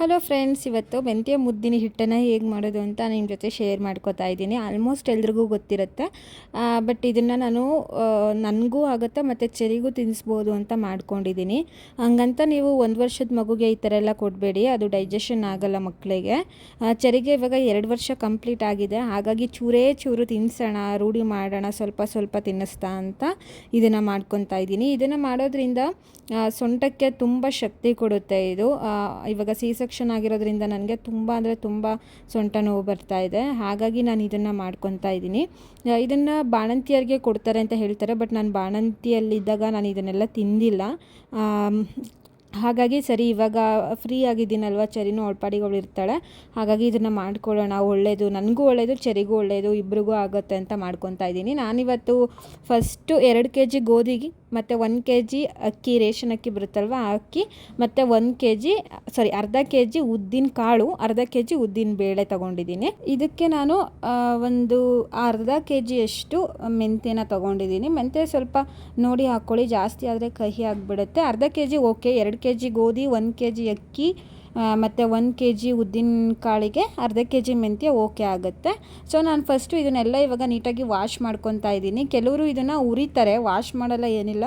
Hello friends ಇವತ್ತು ಮೆಂತ್ಯ ಮುದ್ದಿನ ಹಿಟ್ಟನ್ನು ಹೇಗೆ ಮಾಡೋದು ಅಂತ ನಿಮ್ಮ ಜೊತೆ ಶೇರ್ ಮಾಡ್ಕೋತಾ ಇದ್ದೀನಿ. ಆಲ್ಮೋಸ್ಟ್ ಎಲ್ರಿಗೂ ಗೊತ್ತಿರುತ್ತೆ. ಬಟ್ ಇದನ್ನು ನಾನು ನನಗೂ ಆಗುತ್ತೆ ಮತ್ತು ಚೆರಿಗೂ ತಿನ್ನಿಸ್ಬೋದು ಅಂತ ಮಾಡ್ಕೊಂಡಿದ್ದೀನಿ. ಹಂಗಂತ ನೀವು ಒಂದು ವರ್ಷದ ಮಗುಗೆ ಈ ಥರ ಎಲ್ಲ ಕೊಡಬೇಡಿ. ಅದು ಡೈಜೆಷನ್ ಆಗಲ್ಲ ಮಕ್ಕಳಿಗೆ ಚರಿಗೆ ಇವಾಗ ಎರಡು ವರ್ಷ ಕಂಪ್ಲೀಟ್ ಆಗಿದೆ. ಹಾಗಾಗಿ ಚೂರೇ ಚೂರು ತಿನ್ನಿಸೋಣ ರೂಢಿ ಮಾಡೋಣ, ಸ್ವಲ್ಪ ಸ್ವಲ್ಪ ತಿನ್ನಿಸ್ತಾ ಅಂತ ಇದನ್ನು ಮಾಡ್ಕೊತಾ ಇದ್ದೀನಿ. ಇದನ್ನು ಮಾಡೋದ್ರಿಂದ ಸೊಂಟಕ್ಕೆ ತುಂಬ ಶಕ್ತಿ ಕೊಡುತ್ತೆ ಇದು. ಇವಾಗ ಸಿ ಸೆಕ್ಷನ್ ಆಗಿರೋದ್ರಿಂದ ನನಗೆ ತುಂಬ ಅಂದರೆ ತುಂಬ ಸೊಂಟ ನೋವು ಬರ್ತಾ ಇದೆ. ಹಾಗಾಗಿ ನಾನು ಇದನ್ನು ಮಾಡ್ಕೊತಾ ಇದ್ದೀನಿ. ಇದನ್ನು ಬಾಣಂತಿಯರಿಗೆ ಕೊಡ್ತಾರೆ ಅಂತ ಹೇಳ್ತಾರೆ, ಬಟ್ ನಾನು ಬಾಣಂತಿಯಲ್ಲಿದ್ದಾಗ ನಾನು ಇದನ್ನೆಲ್ಲ ತಿಂದಿಲ್ಲ. ಹಾಗಾಗಿ ಸರಿ, ಇವಾಗ ಫ್ರೀ ಆಗಿದ್ದೀನಲ್ವ? ಚರಿನೂ ಒಳಪಾಡಿಗಳು ಇರ್ತಾಳೆ. ಹಾಗಾಗಿ ಇದನ್ನು ಮಾಡ್ಕೊಳ್ಳೋಣ. ಒಳ್ಳೆಯದು ನನಗೂ ಒಳ್ಳೆಯದು ಚರಿಗೂ ಒಳ್ಳೆಯದು ಇಬ್ರಿಗೂ ಆಗುತ್ತೆ ಅಂತ ಮಾಡ್ಕೊತಾ ಇದ್ದೀನಿ. ನಾನಿವತ್ತು ಫಸ್ಟು ಎರಡು ಕೆ ಜಿ ಗೋಧಿಗೆ ಮತ್ತು ಒಂದು ಕೆ ಜಿ ಅಕ್ಕಿ, ರೇಷನ್ ಅಕ್ಕಿ ಬರುತ್ತಲ್ವ ಆ ಅಕ್ಕಿ, ಮತ್ತು ಒಂದು ಕೆ ಜಿ ಸಾರಿ ಅರ್ಧ ಕೆ ಜಿ ಉದ್ದಿನ ಕಾಳು, ಅರ್ಧ ಕೆ ಜಿ ಉದ್ದಿನ ಬೇಳೆ ತೊಗೊಂಡಿದ್ದೀನಿ. ಇದಕ್ಕೆ ನಾನು ಒಂದು ಅರ್ಧ ಕೆ ಜಿಯಷ್ಟು ಮೆಂತ್ಯನ ತೊಗೊಂಡಿದ್ದೀನಿ. ಮೆಂತ್ಯ ಸ್ವಲ್ಪ ನೋಡಿ ಹಾಕ್ಕೊಳ್ಳಿ ಜಾಸ್ತಿ ಆದರೆ ಕಹಿ ಆಗಿಬಿಡುತ್ತೆ. ಅರ್ಧ ಕೆ ಜಿ ಓಕೆ, ಎರಡು ಕೆ ಜಿ ಗೋಧಿ, ಒಂದು ಕೆ ಜಿ ಅಕ್ಕಿ ಮತ್ತು ಒಂದು ಕೆ ಜಿ ಉದ್ದಿನ ಕಾಳಿಗೆ ಅರ್ಧ ಕೆ ಜಿ ಮೆಂತ್ಯ ಓಕೆ ಆಗುತ್ತೆ. ಸೊ ನಾನು ಫಸ್ಟು ಇದನ್ನೆಲ್ಲ ಇವಾಗ ನೀಟಾಗಿ ವಾಶ್ ಮಾಡ್ಕೊತಾ ಇದ್ದೀನಿ. ಕೆಲವರು ಇದನ್ನು ಉರಿತಾರೆ. ವಾಶ್ ಮಾಡಲ್ಲ ಏನಿಲ್ಲ.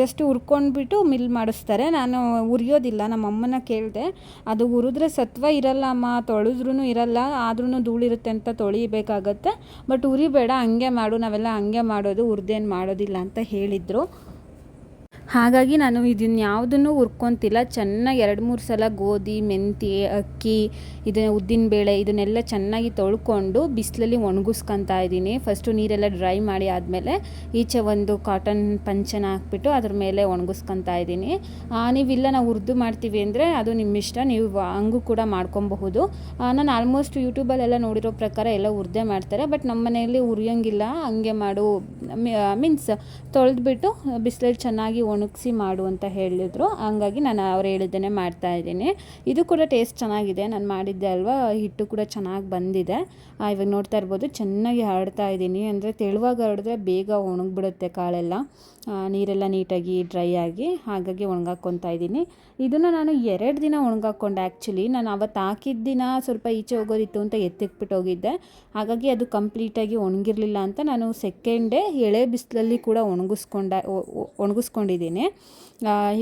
ಜಸ್ಟ್ ಹುರ್ಕೊಂಡ್ಬಿಟ್ಟು ಮಿಲ್ ಮಾಡಿಸ್ತಾರೆ. ನಾನು ಉರಿಯೋದಿಲ್ಲ. ನಮ್ಮ ಅಮ್ಮನ ಕೇಳಿದೆ, ಅದು ಉರಿದ್ರೆ ಸತ್ವ ಇರಲ್ಲ ಅಮ್ಮ. ತೊಳೆದ್ರೂ ಇರಲ್ಲ. ಆದ್ರೂ ಧೂಳಿರುತ್ತೆ ಅಂತ ತೊಳಿಬೇಕಾಗತ್ತೆ. ಬಟ್ ಉರಿಬೇಡ. ಹಂಗೆ ಮಾಡು. ನಾವೆಲ್ಲ ಹಂಗೆ ಮಾಡೋದು. ಉರಿದೇನು ಮಾಡೋದಿಲ್ಲ ಅಂತ ಹೇಳಿದರು. ಹಾಗಾಗಿ ನಾನು ಇದನ್ನ ಯಾವುದನ್ನು ಹುರ್ಕೊತಿಲ್ಲ. ಚೆನ್ನಾಗಿ ಎರಡು ಮೂರು ಸಲ ಗೋಧಿ, ಮೆಂತ್ಯ, ಅಕ್ಕಿ, ಇದನ್ನು ಉದ್ದಿನ ಬೇಳೆ ಇದನ್ನೆಲ್ಲ ಚೆನ್ನಾಗಿ ತೊಳ್ಕೊಂಡು ಬಿಸಿಲಲ್ಲಿ ಒಣಗಿಸ್ಕೊತಾ ಇದ್ದೀನಿ. ಫಸ್ಟು ನೀರೆಲ್ಲ ಡ್ರೈ ಮಾಡಿ ಆದಮೇಲೆ ಈಚೆ ಒಂದು ಕಾಟನ್ ಪಂಚನ ಹಾಕ್ಬಿಟ್ಟು ಅದ್ರ ಮೇಲೆ ಒಣಗಿಸ್ಕೊತಾ ಇದ್ದೀನಿ. ನೀವಿಲ್ಲ ನಾವು ಉರ್ದು ಮಾಡ್ತೀವಿ ಅಂದರೆ ಅದು ನಿಮ್ಮ ಇಷ್ಟ. ನೀವು ಹಂಗೂ ಕೂಡ ಮಾಡ್ಕೊಬಹುದು. ನಾನು ಆಲ್ಮೋಸ್ಟ್ ಯೂಟ್ಯೂಬಲ್ಲೆಲ್ಲ ನೋಡಿರೋ ಪ್ರಕಾರ ಎಲ್ಲ ಹುರಿದೇ ಮಾಡ್ತಾರೆ. ಬಟ್ ನಮ್ಮ ಮನೆಯಲ್ಲಿ ಉರಿಯೋಂಗಿಲ್ಲ ಹಂಗೆ ಮಾಡು ಮೀನ್ಸ್ ತೊಳೆದ್ಬಿಟ್ಟು ಬಿಸಿಲಲ್ಲಿ ಚೆನ್ನಾಗಿ ಒಣಗಿಸಿ ಮಾಡು ಅಂತ ಹೇಳಿದ್ರು. ಹಂಗಾಗಿ ನಾನು ಅವ್ರು ಹೇಳಿದ್ದೇನೆ ಮಾಡ್ತಾ ಇದ್ದೀನಿ. ಇದು ಕೂಡ ಟೇಸ್ಟ್ ಚೆನ್ನಾಗಿದೆ. ನಾನು ಮಾಡಿದ್ದೆ ಅಲ್ವಾ? ಹಿಟ್ಟು ಕೂಡ ಚೆನ್ನಾಗಿ ಬಂದಿದೆ. ಇವಾಗ ನೋಡ್ತಾ ಇರ್ಬೋದು. ಚೆನ್ನಾಗಿ ಹರಡ್ತಾ ಇದ್ದೀನಿ. ಅಂದರೆ ತೆಳುವಾಗಿ ಹರಡಿದ್ರೆ ಬೇಗ ಒಣಗಿಬಿಡುತ್ತೆ ಕಾಳೆಲ್ಲ ನೀರೆಲ್ಲ ನೀಟಾಗಿ ಡ್ರೈ ಆಗಿ ಹಾಗಾಗಿ ಒಣಗಾಕೊತಾ ಇದ್ದೀನಿ. ಇದನ್ನು ನಾನು ಎರಡು ದಿನ ಒಣಗಾಕೊಂಡೆ ಆ್ಯಕ್ಚುಲಿ ನಾನು ಅವತ್ತು ಹಾಕಿದ ದಿನ ಸ್ವಲ್ಪ ಈಚೆ ಹೋಗೋದಿತ್ತು ಅಂತ ಎತ್ತಿಕ್ಬಿಟ್ಟು ಹೋಗಿದ್ದೆ. ಹಾಗಾಗಿ ಅದು ಕಂಪ್ಲೀಟಾಗಿ ಒಣಗಿರಲಿಲ್ಲ ಅಂತ ನಾನು ಸೆಕೆಂಡೇ ಎಳೆ ಬಿಸಿಲಲ್ಲಿ ಕೂಡ ಒಣಗಿಸ್ಕೊಂಡ ಒಣಗಿಸ್ಕೊಂಡಿದ್ದೀನಿ.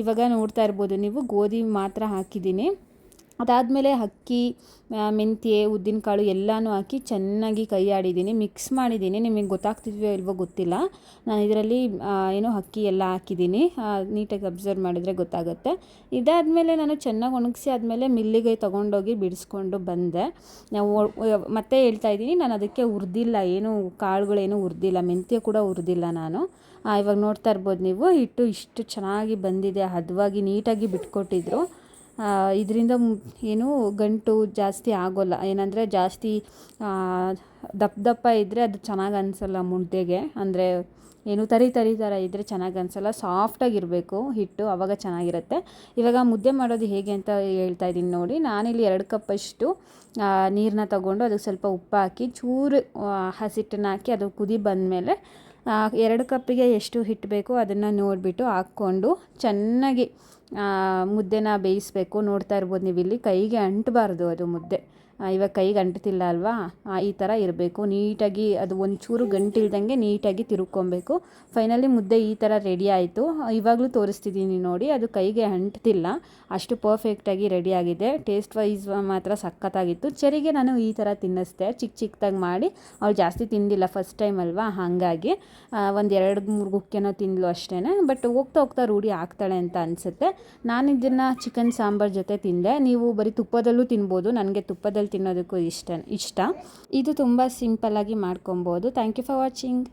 ಇವಾಗ ನೋಡ್ತಾ ಇರ್ಬೋದು ನೀವು ಗೋಧಿ ಮಾತ್ರ ಹಾಕಿದ್ದೀನಿ. ಅದಾದಮೇಲೆ ಅಕ್ಕಿ ಮೆಂತ್ಯೆ ಉದ್ದಿನಕಾಳು ಎಲ್ಲನೂ ಹಾಕಿ ಚೆನ್ನಾಗಿ ಕೈ ಆಡಿದ್ದೀನಿ ಮಿಕ್ಸ್ ಮಾಡಿದ್ದೀನಿ. ನಿಮಗೆ ಗೊತ್ತಾಗ್ತಿದೆಯೋ ಇಲ್ವೋ ಗೊತ್ತಿಲ್ಲ. ನಾನು ಇದರಲ್ಲಿ ಏನು ಅಕ್ಕಿ ಎಲ್ಲ ಹಾಕಿದ್ದೀನಿ. ನೀಟಾಗಿ ಅಬ್ಸರ್ವ್ ಮಾಡಿದರೆ ಗೊತ್ತಾಗುತ್ತೆ. ಇದಾದಮೇಲೆ ನಾನು ಚೆನ್ನಾಗಿ ಒಣಗಿಸಿ ಆದಮೇಲೆ ಮಿಲ್ಲಿಗೆ ತೊಗೊಂಡೋಗಿ ಬಿಡಿಸ್ಕೊಂಡು ಬಂದೆ. ನಾವು ಮತ್ತೆ ಹೇಳ್ತಾ ಇದ್ದೀನಿ. ನಾನು ಅದಕ್ಕೆ ಹುರಿದಿಲ್ಲ. ಏನು ಕಾಳುಗಳೇನು ಹುರಿದಿಲ್ಲ. ಮೆಂತ್ಯ ಕೂಡ ಹುರಿದಿಲ್ಲ ನಾನು. ಇವಾಗ ನೋಡ್ತಾ ಇರ್ಬೋದು ನೀವು. ಹಿಟ್ಟು ಇಷ್ಟು ಚೆನ್ನಾಗಿ ಬಂದಿದೆ. ಹದವಾಗಿ ನೀಟಾಗಿ ಬಿಟ್ಕೊಟ್ಟಿದ್ರು. ಇದರಿಂದ ಏನು ಗಂಟು ಜಾಸ್ತಿ ಆಗೋಲ್ಲ. ಏನಂದರೆ ಜಾಸ್ತಿ ದಪ್ಪ ದಪ್ಪ ಇದ್ದರೆ ಅದು ಚೆನ್ನಾಗಿ ಅನಿಸಲ್ಲ ಮುದ್ದೆಗೆ ಅಂದರೆ ಏನು ತರಿ ತರಿ ಥರ ಇದ್ದರೆ ಚೆನ್ನಾಗಿ ಅನಿಸಲ್ಲ. ಸಾಫ್ಟಾಗಿರಬೇಕು ಹಿಟ್ಟು ಆವಾಗ ಚೆನ್ನಾಗಿರುತ್ತೆ. ಇವಾಗ ಮುದ್ದೆ ಮಾಡೋದು ಹೇಗೆ ಅಂತ ಹೇಳ್ತಾ ಇದ್ದೀನಿ ನೋಡಿ. ನಾನಿಲ್ಲಿ ಎರಡು ಕಪ್ಪಷ್ಟು ನೀರನ್ನ ತಗೊಂಡು ಅದಕ್ಕೆ ಸ್ವಲ್ಪ ಉಪ್ಪು ಹಾಕಿ ಚೂರು ಹಸಿಟ್ಟನ್ನು ಹಾಕಿ ಅದು ಕುದಿ ಬಂದಮೇಲೆ ಎರಡು ಕಪ್ಪಿಗೆ ಎಷ್ಟು ಹಿಟ್ಟು ಬೇಕೋ ಅದನ್ನು ನೋಡಿಬಿಟ್ಟು ಹಾಕ್ಕೊಂಡು ಚೆನ್ನಾಗಿ ಮುದ್ದೆನ ಬೇಯಿಸಬೇಕು. ನೋಡ್ತಾ ಇರ್ಬೋದು ನೀವು ಇಲ್ಲಿ ಕೈಗೆ ಅಂಟಬಾರ್ದು ಅದು ಮುದ್ದೆ. ಇವಾಗ ಕೈಗೆ ಅಂಟ್ತಿಲ್ಲ ಅಲ್ವಾ? ಈ ಥರ ಇರಬೇಕು. ನೀಟಾಗಿ ಅದು ಒಂಚೂರು ಗಂಟಿಲ್ದಂಗೆ ನೀಟಾಗಿ ತಿರುಗ್ಕೊಬೇಕು. ಫೈನಲಿ ಮುದ್ದೆ ಈ ಥರ ರೆಡಿ ಆಯಿತು. ಇವಾಗಲೂ ತೋರಿಸ್ತಿದ್ದೀನಿ ನೋಡಿ, ಅದು ಕೈಗೆ ಅಂಟ್ತಿಲ್ಲ. ಅಷ್ಟು ಪರ್ಫೆಕ್ಟಾಗಿ ರೆಡಿ ಆಗಿದೆ. ಟೇಸ್ಟ್ ವೈಸ್ ಮಾತ್ರ ಸಖತ್ತಾಗಿತ್ತು. ಚರಿಗೆ ನಾನು ಈ ಥರ ತಿನ್ನಿಸ್ದೆ. ಚಿಕ್ಕ ಚಿಕ್ಕದಾಗಿ ಮಾಡಿ. ಅವ್ಳು ಜಾಸ್ತಿ ತಿಂದಿಲ್ಲ ಫಸ್ಟ್ ಟೈಮ್ ಅಲ್ವಾ? ಹಾಗಾಗಿ ಒಂದು ಎರಡು ಮೂರು ಗುಕ್ಕೆನೋ ತಿಂದಳು ಅಷ್ಟೇ ಬಟ್ ಹೋಗ್ತಾ ಹೋಗ್ತಾ ರೂಢಿ ಆಗ್ತಾಳೆ ಅಂತ ಅನಿಸುತ್ತೆ. ನಾನು ಇದನ್ನು ಚಿಕನ್ ಸಾಂಬಾರ್ ಜೊತೆ ತಿಂದೆ. ನೀವು ಬರೀ ತುಪ್ಪದಲ್ಲೂ ತಿನ್ಬೋದು. ನನಗೆ ತುಪ್ಪದಲ್ಲಿ ತಿನ್ನೋದಕ್ಕೂ ಇಷ್ಟ ಇಷ್ಟ. ಇದು ತುಂಬ ಸಿಂಪಲ್ಲಾಗಿ ಮಾಡ್ಕೊಬೋದು. Thank you for watching